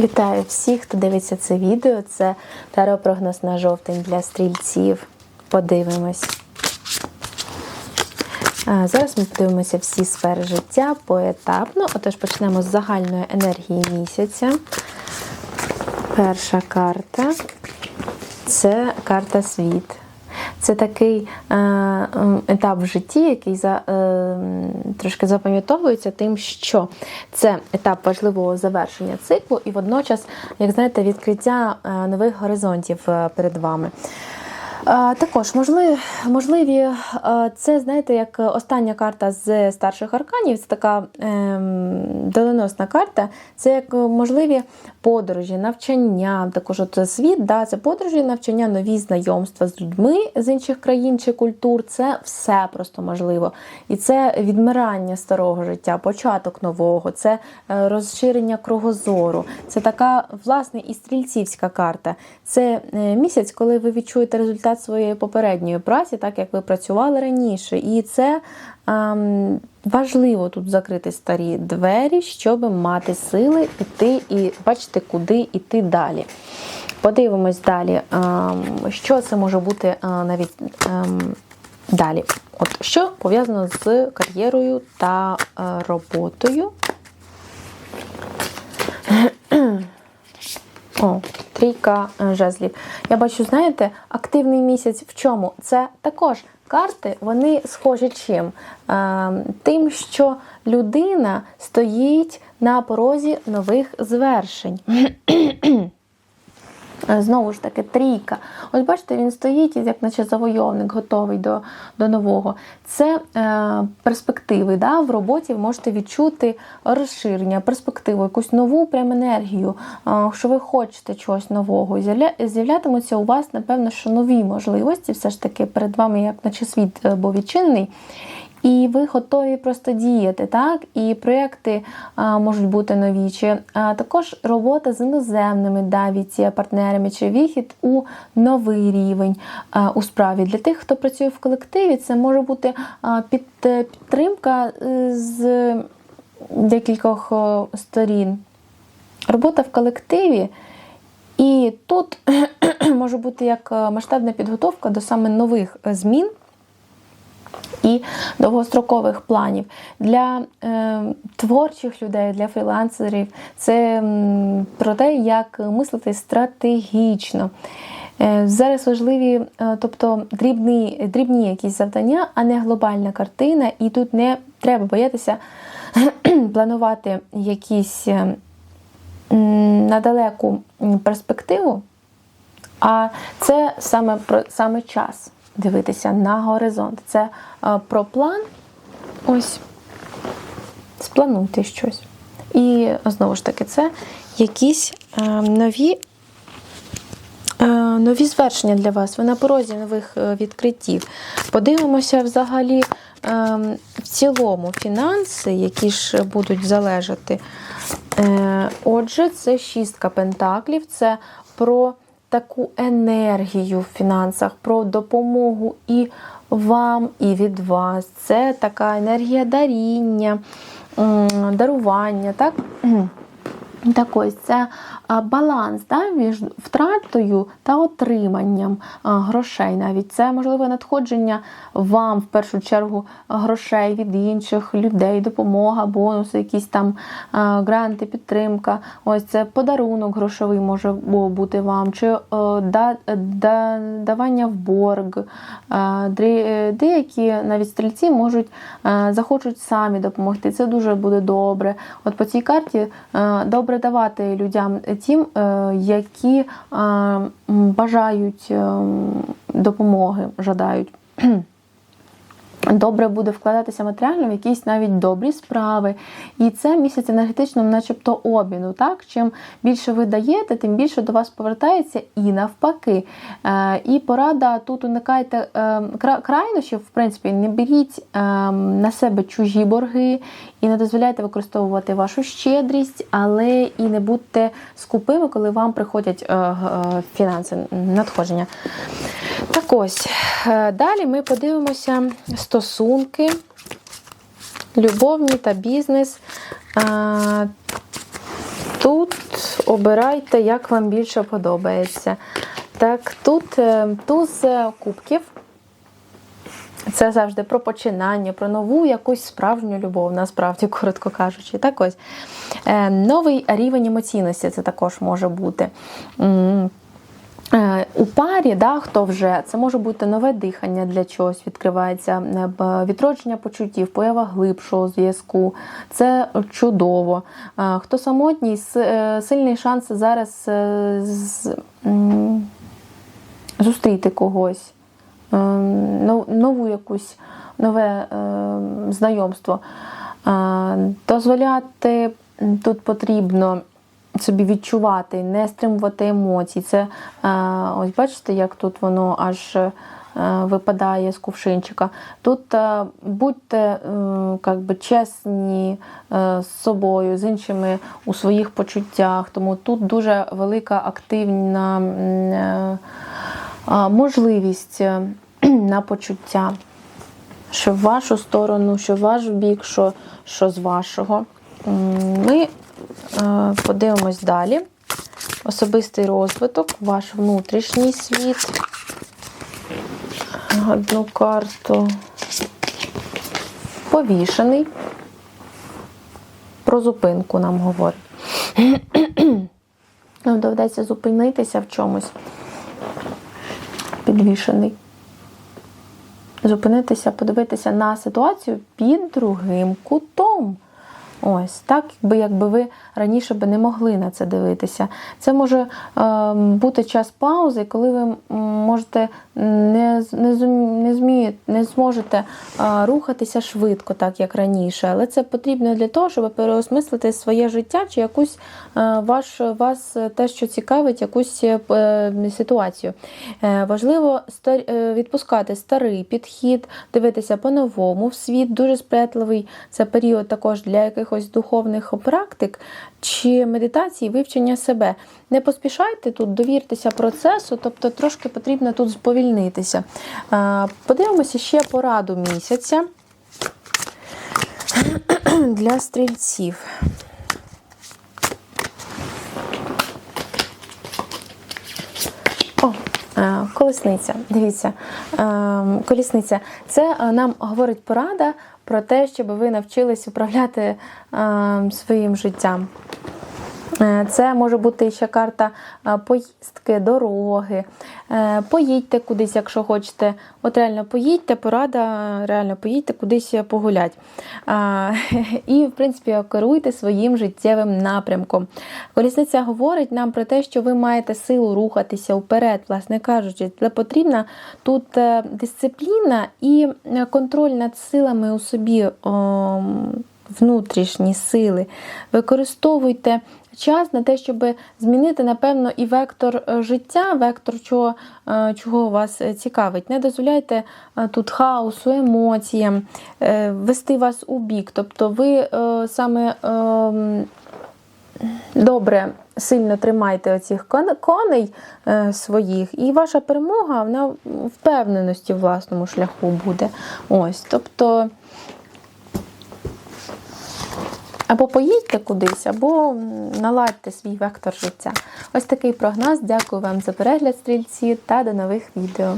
Вітаю всіх, хто дивиться це відео. Це таропрогноз на жовтень для стрільців. Подивимось. Зараз ми подивимося всі сфери життя поетапно. Отож, почнемо з загальної енергії місяця. Перша карта це карта світ. Це такий е, етап в житті, який за, е, трошки запам'ятовується тим, що це етап важливого завершення циклу, і водночас, як знаєте, відкриття е, нових горизонтів перед вами. Також можливі, можливі це, знаєте, як остання карта з старших арканів, це така ем, доленосна карта, це як можливі подорожі, навчання, також от світ, да, це подорожі, навчання, нові знайомства з людьми з інших країн чи культур. Це все просто можливо. І це відмирання старого життя, початок нового, це е, розширення кругозору. Це така, власне, і стрільцівська карта. Це е, місяць, коли ви відчуєте результат своєї попередньої праці, так як ви працювали раніше. І це ем, важливо тут закрити старі двері, щоб мати сили іти і бачити, куди йти далі. Подивимось далі, ем, що це може бути е, навіть ем, далі. От що пов'язано з кар'єрою та е, роботою. О, трійка е, жезлів. Я бачу, знаєте, активний місяць в чому? Це також карти, вони схожі чим? Е, тим, що людина стоїть на порозі нових звершень. Е, Знову ж таки, трійка. Ось бачите, він стоїть, як наче завойовник, готовий до до нового. Це е, перспективи. Да? В роботі ви можете відчути розширення, перспективу, якусь нову прям енергію, е, що ви хочете чогось нового. З'являтимуться у вас, напевно, що нові можливості, все ж таки перед вами, як наче світ е, був відчинений. І ви готові просто діяти, так? І проекти а, можуть бути нові, чи а, також робота з іноземними навіть партнерами, чи вихід у новий рівень а, у справі. Для тих, хто працює в колективі, це може бути а, під, е, підтримка е, з декількох сторін. Робота в колективі. І тут може бути як е, масштабна підготовка до саме нових е, змін і довгострокових планів. Для е, творчих людей, для фрілансерів це про те, як мислити стратегічно. Е, Зараз важливі, е, тобто дрібні, дрібні якісь завдання, а не глобальна картина, і тут не треба боятися планувати якісь е, м, на далеку перспективу, а це саме про саме час дивитися на горизонт. Це е, про план. Ось сплануйте щось. І знову ж таки, це якісь е, нові. е, Нові звершення для вас, ви на порозі нових відкриттів. Подивимося взагалі ем, в цілому фінанси, які ж будуть залежати. Отже, це шістка пентаклів, це про таку енергію в фінансах, про допомогу і вам, і від вас. Це така енергія даріння, дарування. так? Так ось це баланс да, між втратою та отриманням грошей. Навіть це можливе надходження вам в першу чергу грошей від інших людей, допомога, бонуси, якісь там гранти, підтримка. Ось це подарунок грошовий може бути вам, чи да, да, давання в борг. Е, Деякі навіть стрільці можуть захочуть самі допомогти. Це дуже буде добре. От по цій карті добре давати людям тим, е, які е, бажають е, допомоги, жадають. Добре буде вкладатися матеріально в якісь навіть добрі справи. І це місяць енергетичного, начебто, обміну. Так? Чим більше ви даєте, тим більше до вас повертається і навпаки. Е, і порада тут уникайте е, кра- крайнощів, в принципі, не беріть е, на себе чужі борги і не дозволяйте використовувати вашу щедрість, але і не будьте скупими, коли вам приходять е, е, фінанси, надходження. Так ось, е, далі ми подивимося стосунки, любовні та бізнес. Е, Тут обирайте, як вам більше подобається. Так, тут е, туз кубків. Це завжди про починання, про нову якусь справжню любов, насправді, коротко кажучи. Так ось. Новий рівень емоційності це також може бути. Е, У парі, да, хто вже це може бути нове дихання для чогось, відкривається е, відродження почуттів, поява глибшого зв'язку. Це чудово. Е, Хто самотній, сильний шанс зараз зустріти когось, нову якусь нове знайомство. Дозволяти тут потрібно собі відчувати, не стримувати емоцій. Це е, ось бачите, як тут воно аж е, випадає з кувшинчика. Тут е, будьте как би, чесні з собою, з іншими у своїх почуттях. Тому тут дуже велика активна можливість на почуття. Що в вашу сторону, що в ваш бік, що, що з вашого. Ми подивимось далі. Особистий розвиток, ваш внутрішній світ. Одну карту. Повішений. Про зупинку нам говорить. Нам доведеться зупинитися в чомусь. Підвішений. Зупинитися, подивитися на ситуацію під другим кутом. Ось так, якби, якби ви раніше би не могли на це дивитися. Це може е, бути час паузи, коли ви можете не, не, не, змієте, не зможете е, рухатися швидко, так як раніше. Але це потрібно для того, щоб переосмислити своє життя чи якусь е, ваш, вас е, те, що цікавить, якусь е, ситуацію. Е, Важливо стар, е, відпускати старий підхід, дивитися по-новому в світ. Дуже сприятливий це період також для якихось духовних практик чи медитації, вивчення себе. Не поспішайте тут, довіртеся процесу, тобто трошки потрібно тут сповільнитися. Подивимося ще пораду місяця для стрільців. О, колесниця. Дивіться, е, колісниця. Це е, нам говорить порада про те, щоб ви навчились управляти е, своїм життям. Е, Це може бути ще карта е, поїздки, дороги. Е, Поїдьте кудись, якщо хочете. От реально поїдьте, порада, реально поїдьте кудись погулять. І, в принципі, керуйте своїм життєвим напрямком. Колісниця говорить нам про те, що ви маєте силу рухатися вперед, власне кажучи, але потрібна тут дисципліна і контроль над силами у собі. внутрішні сили. Використовуйте час на те, щоб змінити, напевно, і вектор е, життя, вектор чого, е, чого вас е, цікавить. Не дозволяйте тут хаосу, емоціям вести вас у бік. Тобто ви саме. ем, Добре, сильно тримайте оцих коней своїх, і ваша перемога вона впевненості в власному шляху буде. Ось, тобто. Або поїдьте кудись, або наладьте свій вектор життя. Ось такий прогноз. Дякую вам за перегляд, стрільці, та до нових відео.